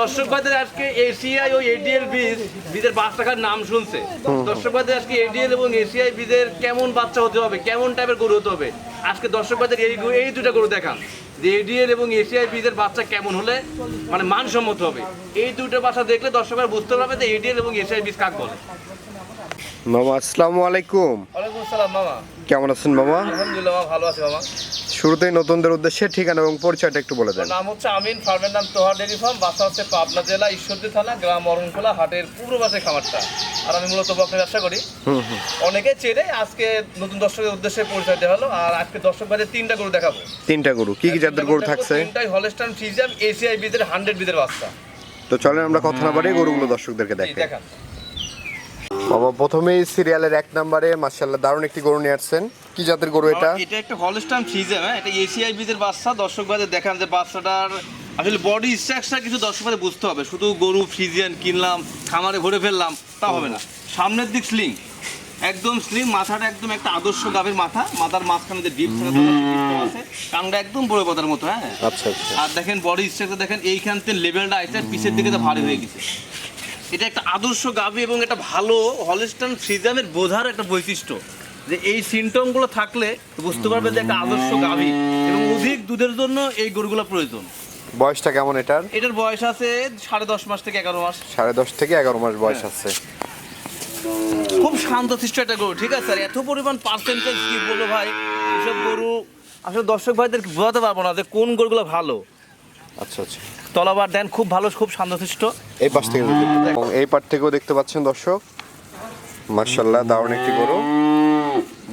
দর্শক ভাইদের আজকে এসিআই ও এডিএল বীজ বীজের পাঁচ টাকার নাম শুনছে। দর্শক ভাইদের আজকে এডিএল এবং এসিআই বীজের কেমন বাচ্চা হতে হবে কেমন টাইপের গরু হতে হবে? আজকে দর্শক ভাইদের এই এই দুটা গরু দেখান। যে এডিএল এবং এসিআই বীজের বাচ্চা কেমন হলে মানে মানসম্মত হবে। এই দুটো বাচ্চা দেখলে দর্শকরা বুঝতে পারবে যে এডিএল এবং এসিআই বীজ কাক বলে। মামা আসসালামু আলাইকুম। ওয়ালাইকুম আসসালাম মামা। কেমন আছেন মামা? আলহামদুলিল্লাহ ভালো আছি মামা। শুরুতেই নতুনদের উদ্দেশ্যে ঠিকানা এবং পরিচয়টা একটু বলে দেন। নাম হচ্ছে আমিন ফার্মের নাম তোহার ডেরি ফার্ম বাসা হচ্ছে পাবনা জেলা ঈশ্বরদী থানা গ্রাম অরণখোলা হাটের পূর্ব পাশে খামারটা। আর আমি মূলত বকরি ব্যবসা করি। অনেকে চেনে আজকে নতুন দর্শকের উদ্দেশ্যে পরিচয় দেওয়া হলো আর আজকে দর্শক ভাইদের তিনটা গরু দেখাবো। তিনটা গরু। কি কি জাতের গরু থাকছে? তিনটাই হলস্টাইন ফ্রিজিয়াম এসিআই বিদের হান্ড্রেড বিদের বাচ্চা। তো চলেন আমরা কথা না বাড়িয়ে গরুগুলো দর্শকদেরকে দেখাই। দেখান। বাবা প্রথমেই সিরিয়ালের এক নম্বরে মার্শাল্লাহ দারুণ একটি গরু নিয়ে আসছেন। কি জাতের গরু এটা? এটা একটা হলস্টাইন ফ্রিজিয়াম হ্যাঁ? এটা এসিআই বিদের বাচ্চা দর্শক ভাইদের দেখান যে বাচ্চাটার আসলে বডি স্ট্রাকচার কিছু দর্শক ভাইদের বুঝতে হবে। শুধু গরু ফ্রিজিয়ান কিনলাম খামারে ভরে ফেললাম তা হবে না। সামনের দিক স্লিং একদম স্লিম মাথাটা একদম একটা আদর্শ গাভীর মাথা মাথার মাঝখানে যে ডিপ থাকে আছে কানটা একদম বড় কথার মতো হ্যাঁ? আচ্ছা আচ্ছা। আর দেখেন বডি স্ট্রাকচার দেখেন এইখান থেকে লেভেলটা আছে পিছের দিকে তো ভারী হয়ে গেছে। এটা একটা আদর্শ গাভী এবং একটা ভালো হলিস্টান ফ্রিজামের বোঝার একটা বৈশিষ্ট্য যে এই সিমটমগুলো থাকলে বুঝতে পারবে যে একটা আদর্শ গাভী এবং অধিক দুধের জন্য এই গরুগুলো প্রয়োজন। বয়সটা কেমন এটার? এটার বয়স আছে সাড়ে দশ মাস থেকে এগারো মাস। সাড়ে দশ থেকে এগারো মাস বয়স আছে। খুব শান্ত শান্তশিষ্ট একটা গরু ঠিক আছে? এত পরিমাণ পার্সেন্টেজ কি বলব ভাই? এসব গরু আসলে দর্শক ভাইদের বোঝাতে পারব না যে কোন গরুগুলো ভালো। আচ্ছা আচ্ছা। তলাবার দেন খুব ভালো খুব শান্তশিষ্ট এই পাশ থেকে এবং এই পাশ থেকেও দেখতে পাচ্ছেন দর্শক। মার্শাল্লাহ দারুণ একটি গরু।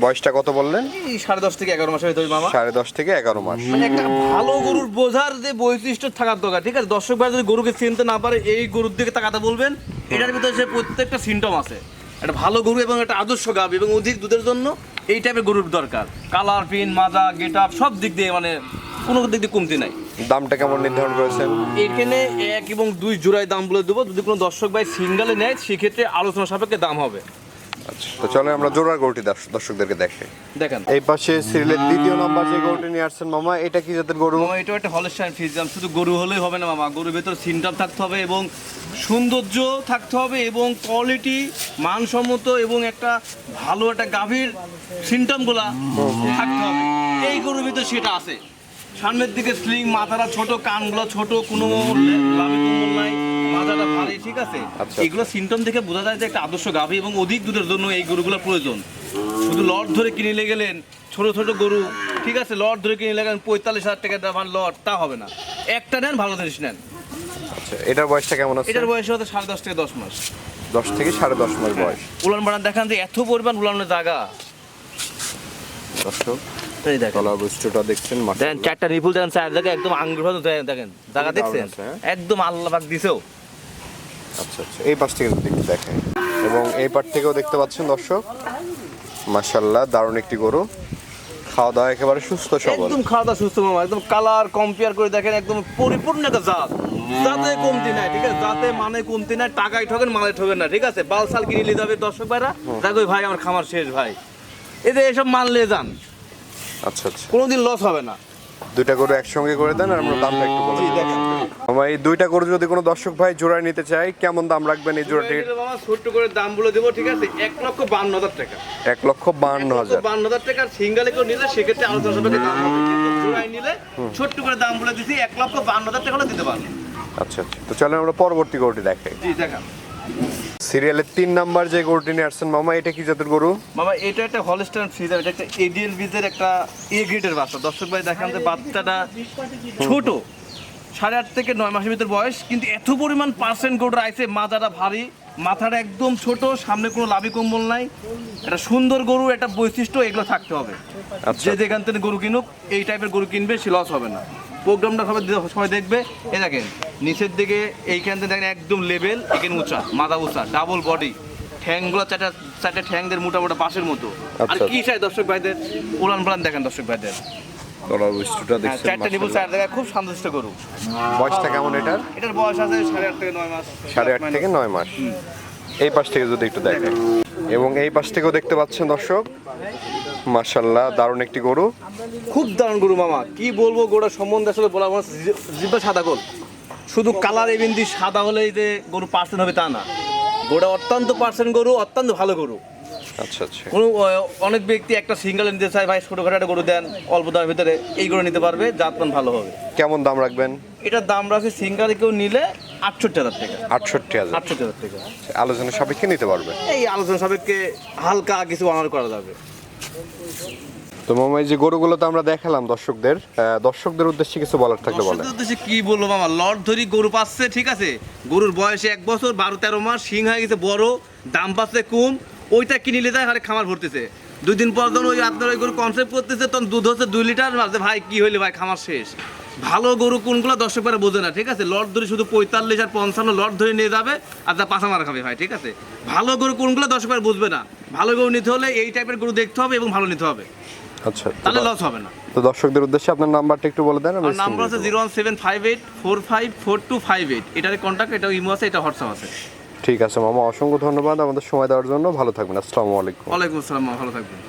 বয়সটা কত বললেন? সাড়ে দশ থেকে এগারো মাসের ভিতরে মামা। সাড়ে দশ থেকে এগারো মাস। মানে একটা ভালো গরুর বোঝার যে বৈশিষ্ট্য থাকার দরকার ঠিক আছে? দর্শক ভাই যদি গরুকে চিনতে না পারে এই গরুর দিকে তাকাতে বলবেন এটার ভিতরে সে প্রত্যেকটা সিমটম আছে। একটা ভালো গরু এবং একটা আদর্শ গাভ এবং অধিক দুধের জন্য এই টাইপের গরুর দরকার। কালার পিন মাজা গেট সব দিক দিয়ে মানে কোনো দিক দিয়ে কমতি নাই। দামটা কেমন নির্ধারণ করেছেন? এখানে এক এবং দুই জোড়ায় দাম বলে দেবো। যদি কোনো দর্শক ভাই সিঙ্গেলে নেয় সেক্ষেত্রে আলোচনা সাপেক্ষে দাম হবে। আচ্ছা তো চলে আমরা জোড়ার গরুটি দর্শকদেরকে দেখে দেখেন। এই পাশে সিরিয়ালের দ্বিতীয় নম্বর যে গরুটি নিয়ে আসছেন মামা এটা কি জাতের গরু? মামা এটাও একটা হলস্টাইন ফিজিয়াম শুধু গরু হলেই হবে না মামা গরুর ভেতর সিনটাম থাকতে হবে এবং সৌন্দর্য থাকতে হবে এবং কোয়ালিটি মানসম্মত এবং একটা ভালো একটা গাভীর সিমটমগুলা থাকতে হবে। এই গরুর ভিতর সেটা আছে। সামনের দিকে স্লিং মাথাটা ছোট কানগুলো ছোট কোনো লাভি কম্বল নাই মাথাটা ভারী ঠিক আছে? আচ্ছা। এগুলো সিমটম দেখে বোঝা যায় যে একটা আদর্শ গাভী এবং অধিক দুধের জন্য এই গরুগুলো প্রয়োজন। শুধু লট ধরে কিনে গেলেন ছোট ছোট গরু ঠিক আছে? লট ধরে কিনে গেলেন পঁয়তাল্লিশ হাজার টাকা দাম লট তা হবে না। একটা নেন ভালো জিনিস নেন। আচ্ছা এটার বয়সটা কেমন আছে? এটার বয়স হতে সাড়ে দশ থেকে দশ মাস। দশ থেকে সাড়ে দশ মাস বয়স। উলান বাড়ান দেখান যে এত পরিমাণ উলানের জায়গা। দর্শক এই দেখেন। তলা বৈশিষ্ট্যটা দেখছেন দেখেন। চারটা রিপুল দেখেন চার জায়গায় একদম আঙ্গুর ভালো দেখেন। জায়গা দেখছেন? হ্যাঁ? একদম আল্লাহ পাক দিছেও আচ্ছা আচ্ছা এই পাশ থেকে একটু দেখেন। এবং এই পাশ থেকেও দেখতে পাচ্ছেন দর্শক মাশাল্লাহ দারুণ একটি গরু। খাওয়া দাওয়া একেবারে সুস্থ সবল। একদম খাওয়া দাওয়া সুস্থ মামা একদম কালার কম্পেয়ার করে দেখেন একদম পরিপূর্ণ একটা জাত। জাতে কমতি নাই ঠিক আছে? জাতে মানে কমতি নাই টাকায় ঠকেন মালে ঠকেন না ঠিক আছে? বালসাল কিনে নিতে হবে দর্শক ভাইরা। দেখো ভাই আমার খামার শেষ ভাই। এই যে এসব মানলে যান আচ্ছা আচ্ছা। কোনোদিন লস হবে না। দুইটা গরু একসঙ্গে করে দেন আর আমরা দামটা একটু বলে। আমার এই দুইটা গরু যদি কোনো দর্শক ভাই জোড়ায় নিতে চায় কেমন দাম রাখবেন এই বাবা ছোট্ট করে দাম বলে দেবো ঠিক আছে? এক লক্ষ বান্ন হাজার টাকা। এক লক্ষ বান্ন হাজার। বান্ন হাজার টাকার সিঙ্গেলে কেউ নিলে সেক্ষেত্রে আলোচনা সাপেক্ষে দাম জোড়ায় নিলে ছোট্ট করে দাম বলে দিচ্ছি এক লক্ষ বান্ন হাজার টাকা দিতে পারব। আচ্ছা আচ্ছা। তো চলেন আমরা পরবর্তী গরুটি দেখাই। জি দেখান। সিরিয়ালের তিন নাম্বার যে গরুটি নিয়ে আসছেন মামা এটা কি জাতের গরু? বাবা এটা একটা হলস্টাইন ফ্রিজার এটা একটা এডিএল বীজের একটা এ গ্রেডের বাচ্চা। দর্শক ভাই দেখান যে বাচ্চাটা ছোট সাড়ে আট থেকে নয় মাসের ভিতর বয়স কিন্তু এত পরিমাণ পার্সেন্ট গোডর আইছে মাথাটা ভারী মাথাটা একদম ছোট সামনে কোনো লাভি কম্বল নাই। একটা সুন্দর গরু একটা বৈশিষ্ট্য এগুলো থাকতে হবে। আচ্ছা। যে যেখান থেকে গরু কিনুক এই টাইপের গরু কিনবে সে লস হবে না। প্রোগ্রামটা সবাই সবাই দেখবে। এ দেখেন নিচের দিকে এইখান থেকে দেখেন একদম লেভেল এখানে উঁচা মাথা উঁচা ডাবল বডি ঠ্যাংগুলো চারটা চারটা ঠ্যাংদের মোটা মোটা বাঁশের মতো। আর আচ্ছা। কি চাই দর্শক ভাইদের? উড়ান পালান দেখেন দর্শক ভাইদের। বৈশিষ্ট্যটা হ্যাঁ, দেখছেন চারটা নিবল চার জায়গায় খুব শান্তশিষ্ট গরু। বয়সটা কেমন এটার? এটার বয়স আছে সাড়ে আট থেকে নয় মাস। সাড়ে আট থেকে নয় মাস। এই পাশ থেকে যদি একটু দেখেন। এবং এই পাশ থেকেও দেখতে পাচ্ছেন দর্শক মাশাল্লাহ দারুণ একটি গরু। খুব দারুণ গরু মামা। কি বলব গোড়া সম্বন্ধে আসলে বলা আমার জিব্বা সাদা গোল শুধু কালার এবিন্দি সাদা হলেই যে গরু পার্সেন্ট হবে তা না। গরুটা অত্যন্ত পার্সেন্ট গরু অত্যন্ত ভালো গরু। আচ্ছা আচ্ছা। কোনো অনেক ব্যক্তি একটা সিঙ্গেল নিতে চায় ভাই ছোটোখাটো একটা গরু দেন অল্প দামের ভিতরে এই গরু নিতে পারবে জাতমান ভালো হবে। কেমন দাম রাখবেন? এটার দাম রাখছে সিঙ্গারে কেউ নিলে আটষট্টি হাজার টাকা। আটষট্টি হাজার। আটষট্টি হাজার টাকা। আলোচনা সাপেক্ষে নিতে পারবে। এই আলোচনা সাপেক্ষে হালকা কিছু অনার করা যাবে। তো মামা, এই যে গরুগুলো তো আমরা দেখালাম দর্শকদের দর্শকদের উদ্দেশ্যে কিছু বলার থাকলে বলেন। উদ্দেশ্যে কি বলব মামা? লট ধরি গরু পাচ্ছে, ঠিক আছে? গরুর বয়সে এক বছর, বারো তেরো মাস সিং হয়ে গেছে বড়, দাম পাচ্ছে কম, ওইটা কিনে নিলে যায় আরে খামার ভরতেছে। দুই দিন পর যখন ওই আপনার ওই গরু কনসেপ্ট করতেছে, তখন দুধ হচ্ছে দুই লিটার ভাই, কি হইলে ভাই, খামার শেষ? ভালো গরু কোনগুলো দর্শক পারে বোঝে না ঠিক আছে? লট ধরে শুধু পঁয়তাল্লিশ আর পঞ্চান্ন লট ধরে নিয়ে যাবে আর তা পাশা মারা খাবে ভাই ঠিক আছে? ভালো গরু কোনগুলো দর্শক পারে বুঝবে না। ভালো গরু নিতে হলে এই টাইপের গরু দেখতে হবে এবং ভালো নিতে হবে। আচ্ছা তাহলে লস হবে না। তো দর্শকদের উদ্দেশ্যে আপনার নাম্বারটা একটু বলে দেন আমার নাম্বার আছে zero one seven five eight four five four two five eight এটার কন্ট্যাক্ট এটা ইমো আছে এটা হোয়াটসঅ্যাপ আছে। ঠিক আছে মামা অসংখ্য ধন্যবাদ। আমাদের সময় দেওয়ার জন্য ভালো থাকবেন। আসসালামু আলাইকুম। ওয়ালাইকুম আসসালাম ভালো থাকবেন।